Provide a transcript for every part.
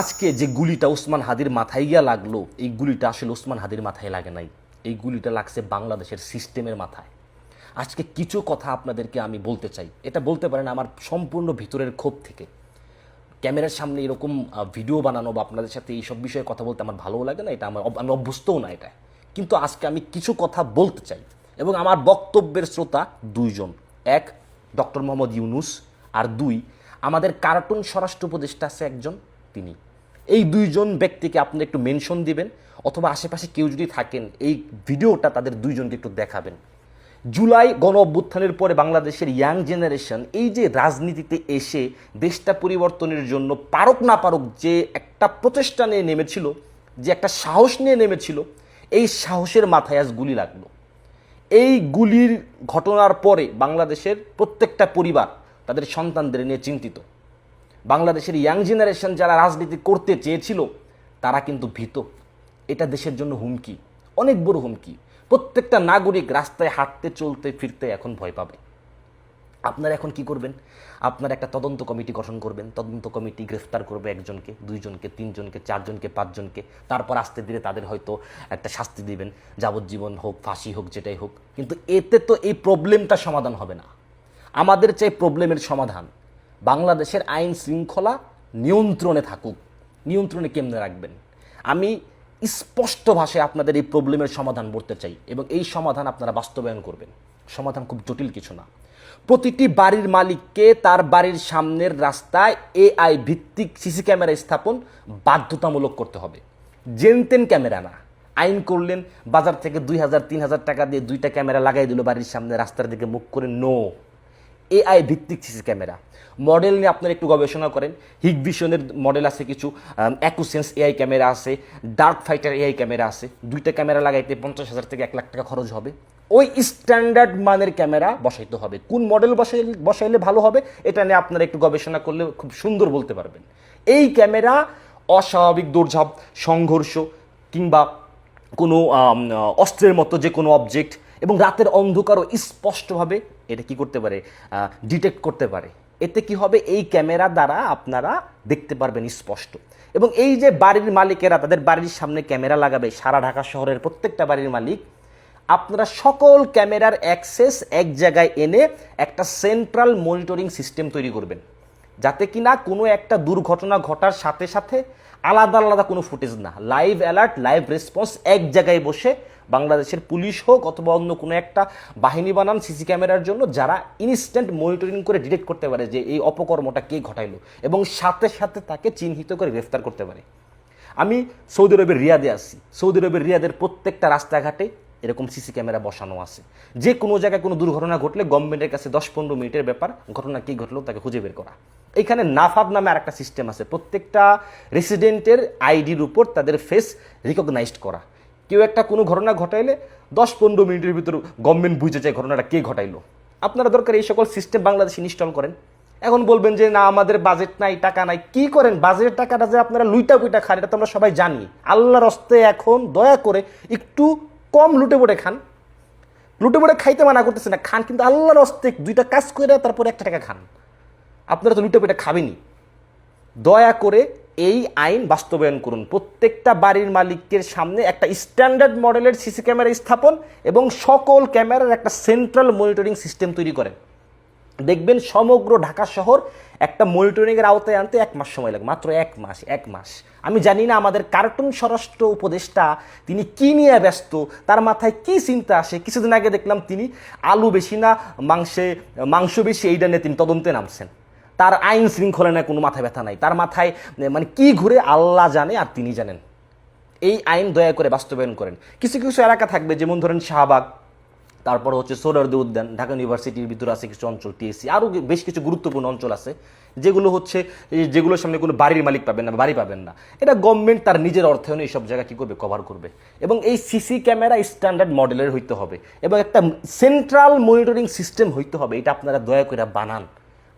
আজকে যে গুলিটা ওসমান হাদির মাথায় গিয়া লাগল, এই গুলিটা আসলে ওসমান হাদির মাথায় লাগে নাই। এই গুলিটা লাগছে বাংলাদেশের সিস্টেমের মাথায়। আজকে কিছু কথা আপনাদেরকে আমি বলতে চাই। এটা বলতে পারেন আমার সম্পূর্ণ ভিতরের ক্ষোভ থেকে। ক্যামেরার সামনে এরকম ভিডিও বানানো বা আপনাদের সাথে এইসব বিষয়ে কথা বলতে আমার ভালোও লাগে না, এটা আমার আমি অভ্যস্তও না এটা। কিন্তু আজকে আমি কিছু কথা বলতে চাই এবং আমার বক্তব্যের শ্রোতা দুইজন। এক, ডক্টর মোহাম্মদ ইউনুস, আর দুই, আমাদের কার্টুন স্বরাষ্ট্র উপদেষ্টা আছে একজন। তিনি। এই দুইজন ব্যক্তিকে আপনি একটু মেনশন দিবেন, অথবা আশেপাশে কেউ যদি থাকেন, এই ভিডিওটা তাদের দুইজনকে একটু দেখাবেন। জুলাই গণ অভ্যুত্থানের পরে বাংলাদেশের ইয়াং জেনারেশন এই যে রাজনীতিতে এসে দেশটা পরিবর্তনের জন্য পারক না পারক যে একটা প্রচেষ্টা নিয়ে নেমেছিল, যে একটা সাহস নিয়ে নেমেছিল, এই সাহসের মাথায় আজ গুলি লাগল। এই গুলির ঘটনার পরে বাংলাদেশের প্রত্যেকটা পরিবার তাদের সন্তানদের নিয়ে চিন্তিত। বাংলাদেশের ইয়াং জেনারেশন যারা রাজনীতি করতে চেয়েছিল, তারা কিন্তু ভীত। এটা দেশের জন্য হুমকি, অনেক বড় হুমকি। প্রত্যেকটা নাগরিক রাস্তায় হাঁটতে, চলতে, ফিরতে এখন ভয় পাবে। আপনারা এখন কি করবেন? আপনারা একটা তদন্ত কমিটি গঠন করবেন। তদন্ত কমিটি গ্রেফতার করবে একজনকে, দুইজনকে, তিনজনকে, চারজনকে, পাঁচজনকে। তারপর আস্তে ধীরে তাদের হয়তো একটা শাস্তি দিবেন। যাবজ্জীবন হোক, ফাঁসি হোক, যেটাই হোক। কিন্তু এতে তো এই প্রবলেমটা সমাধান হবে না। আমাদের চাই প্রবলেমের সমাধান। বাংলাদেশের আইন শৃঙ্খলা নিয়ন্ত্রণে থাকুক। নিয়ন্ত্রণে কেমনে রাখবেন? আমি স্পষ্ট ভাষায় আপনাদের এই প্রবলেমের সমাধান বলতে চাই এবং এই সমাধান আপনারা বাস্তবায়ন করবেন। সমাধান খুব জটিল কিছু না। প্রতিটি বাড়ির মালিককে তার বাড়ির সামনের রাস্তায় এআই ভিত্তিক সিসি ক্যামেরা স্থাপন বাধ্যতামূলক করতে হবে। জেনতেন ক্যামেরা না। আইন করলেন, বাজার থেকে দুই হাজার, তিন হাজার টাকা দিয়ে দুইটা ক্যামেরা লাগাই দিল বাড়ির সামনে, রাস্তার দিকে মুখ করে, নো। এআই ভিত্তিক সিসি ক্যামেরা। মডেল নিয়ে আপনারা একটু গবেষণা করেন। হিগ ভিশনের মডেল আছে কিছু অ্যাকুসেন্স এআই ক্যামেরা আছে, ডার্ক ফাইটার এআই ক্যামেরা আছে। দুইটা ক্যামেরা লাগাইতে পঞ্চাশ হাজার থেকে এক লাখ টাকা খরচ হবে। ওই স্ট্যান্ডার্ড মানের ক্যামেরা বসাইতে হবে। কোন মডেল বসাই বসাইলে ভালো হবে, এটা নিয়ে আপনারা একটু গবেষণা করলে খুব সুন্দর বলতে পারবেন। এই ক্যামেরা অস্বাভাবিক দৌড়ঝাঁপ, সংঘর্ষ কিংবা কোনো অস্ত্রের মতো যে কোনো অবজেক্ট এবং রাতের অন্ধকারও স্পষ্টভাবে এটা কি করতে পারে ডিটেক্ট করতে পারে। এতে কি হবে? এই ক্যামেরা দ্বারা আপনারা দেখতে পারবেন স্পষ্ট। এবং এই যে বাড়ির মালিকেরা, তাদের বাড়ির সামনে ক্যামেরা লাগাবে, সারা ঢাকা শহরের প্রত্যেকটা বাড়ির মালিক, আপনারা সকল ক্যামেরার অ্যাক্সেস এক জায়গায় এনে একটা সেন্ট্রাল মনিটরিং সিস্টেম তৈরি করবেন। যাতে কিনা কোনো একটা দুর্ঘটনা ঘটার সাথে সাথে আলাদা আলাদা কোনো ফুটেজ না। লাইভ অ্যালার্ট লাইভ রেসপন্স এক জায়গায় বসে বাংলাদেশের পুলিশ হোক অথবা অন্য কোনো একটা বাহিনী বানান সিসি ক্যামেরার জন্য, যারা ইনস্ট্যান্ট মনিটরিং করে ডিটেক্ট করতে পারে যে এই অপকর্মটা কে ঘটাইলো এবং সাথে সাথে তাকে চিহ্নিত করে গ্রেফতার করতে পারে। আমি সৌদি আরবের রিয়াদে আছি। সৌদি আরবের রিয়াদের প্রত্যেকটা রাস্তাঘাটে এরকম সিসি ক্যামেরা বসানো আছে। যে কোনো জায়গায় কোনো দুর্ঘটনা ঘটলে গভর্নমেন্টের কাছে দশ পনেরো মিনিটের ব্যাপার, ঘটনা কী ঘটলো তাকে খুঁজে বের করা। এখানে নাফাব নামে আর একটা সিস্টেম আছে, প্রত্যেকটা রেসিডেন্টের আইডির উপর তাদের ফেস রিকগনাইজড করা। কেউ একটা কোনো ঘটনা ঘটাইলে দশ পনেরো মিনিটের ভিতর গভর্নমেন্ট বুঝে যায় ঘটনাটা কে ঘটাইলো। আপনারা দরকার এই সকল সিস্টেম বাংলাদেশে ইনস্টল করেন। এখন বলবেন যে, না, আমাদের বাজেট নাই, টাকা নাই। কি করেন? বাজেটের টাকাটা যে আপনারা লুইটা কুইটা খান, এটা তো আমরা সবাই জানি। আল্লাহর হস্তে এখন দয়া করে একটু কম লুটে পড়ে খান। লুটে পড়ে খাইতে মানা করতেছে না, খান, কিন্তু আল্লাহর অস্তে দুইটা কাজ করে তারপরে একটা টাকা খান। আপনারা তো লুটে পেটে খাবেনি দয়া করে এই আইন বাস্তবায়ন করুন। প্রত্যেকটা বাড়ির মালিকের সামনে একটা স্ট্যান্ডার্ড মডেলের সিসি ক্যামেরা স্থাপন এবং সকল ক্যামেরার একটা সেন্ট্রাল মনিটরিং সিস্টেম তৈরি করেন। দেখবেন সমগ্র ঢাকা শহর একটা মনিটরিংয়ের আওতায় আনতে এক মাস সময় লাগে, মাত্র এক মাস এক মাস। আমি জানি না আমাদের কার্টুন স্বরাষ্ট্র উপদেষ্টা তিনি কি নিয়ে ব্যস্ত, তার মাথায় কি চিন্তা আসে, কিছুদিন আগে দেখলাম তিনি আলু বেশি না, মাংসে, মাংস বেশি, এইটা নিয়ে তিনি তদন্তে নামছেন। তার আইন শৃঙ্খলা নিয়ে কোনো মাথা ব্যথা নাই। তার মাথায় মানে কি ঘুরে আল্লাহ জানে আর তিনি জানেন। এই আইন দয়া করে বাস্তবায়ন করেন। কিছু কিছু এলাকা থাকবে, যেমন ধরেন শাহবাগ তারপর হচ্ছে সোহরাওয়ার্দী উদ্যান, ঢাকা ইউনিভার্সিটির ভিতরে আছে কিছু অঞ্চল টিএসসি আরও বেশ কিছু গুরুত্বপূর্ণ অঞ্চল আছে, যেগুলো হচ্ছে যেগুলোর সামনে কোনো বাড়ির মালিক পাবেন না বাড়ি পাবেন না। এটা গভর্নমেন্ট তার নিজের অর্থায়নে এইসব জায়গা কী করবে? কভার করবে। এবং এই সিসি ক্যামেরা স্ট্যান্ডার্ড মডেলের হইতে হবে। এবং একটা সেন্ট্রাল মনিটরিং সিস্টেম হইতে হবে। এটা আপনারা দয়া করে বানান।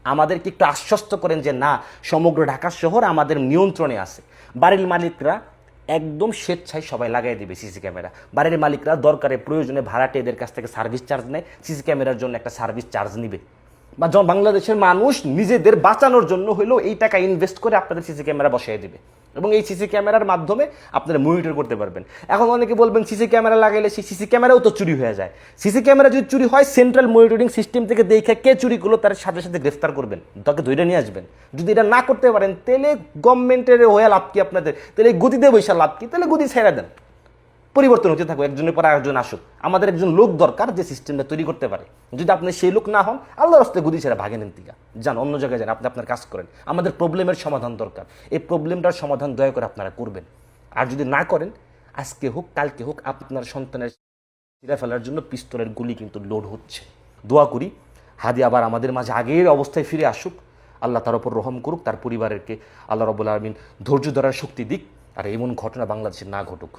আমাদেরকে একটু আশ্বস্ত করেন যে না, সমগ্র ঢাকা শহর আমাদের নিয়ন্ত্রণে আছে। বাড়ির মালিকরা একদম স্বেচ্ছায় সবাই লাগাই দেবে সিসি ক্যামেরা। বাড়ির মালিকরা দরকারে, প্রয়োজনে ভাড়াটে এদের কাছ থেকে সার্ভিস চার্জ নেয়, সিসি ক্যামেরার জন্য একটা সার্ভিস চার্জ নিবে। বা বাংলাদেশের মানুষ নিজেদের বাঁচানোর জন্য হলেও এই টাকা ইনভেস্ট করে আপনাদের সিসি ক্যামেরা বসিয়ে দেবে। এবং এই সিসি ক্যামেরার মাধ্যমে আপনারা মনিটর করতে পারবেন। এখন অনেকে বলবেন সিসি ক্যামেরা লাগাইলে সেই সিসি ক্যামেরাও তো চুরি হয়ে যায়। সিসি ক্যামেরা যদি চুরি হয় সেন্ট্রাল মনিটরিং সিস্টেম থেকে দেখে কে চুরি করল তার সাথে সাথে গ্রেফতার করবেন। তাকে ধরে নিয়ে আসবেন। যদি এটা না করতে পারেন, তাহলে গভর্নমেন্টের হয়ে লাভ কি আপনাদের? তাহলে গতিতে বৈশা লাভ কি? তাহলে গতি ছেড়ে দেন। পরিবর্তন হতে থাকবে একজনের পর আরেকজন আসুক। আমাদের একজন লোক দরকার যে সিস্টেমটা তৈরি করতে পারে। যদি আপনি সেই লোক না হন আল্লাহ রাস্তায় গুদি ছেড়ে ভাগে নেন তিকা যান, অন্য জায়গায় যান, আপনি আপনার কাজ করেন। আমাদের প্রবলেমের সমাধান দরকার। এই প্রবলেমটার সমাধান দয়া করে আপনারা করবেন। আর যদি না করেন, আজকে হোক, কালকে হোক, আপনার সন্তানের ছিঁড়ে ফেলার জন্য পিস্তলের গুলি কিন্তু লোড হচ্ছে। দোয়া করি, হাদি আবার আমাদের মাঝে আগের অবস্থায় ফিরে আসুক। আল্লাহ তার উপর রহম করুক, তার পরিবারেরকে আল্লাহ রবুল্লা আলমিন ধৈর্য ধরার শক্তি দিক। আর এমন ঘটনা বাংলাদেশে না ঘটুক।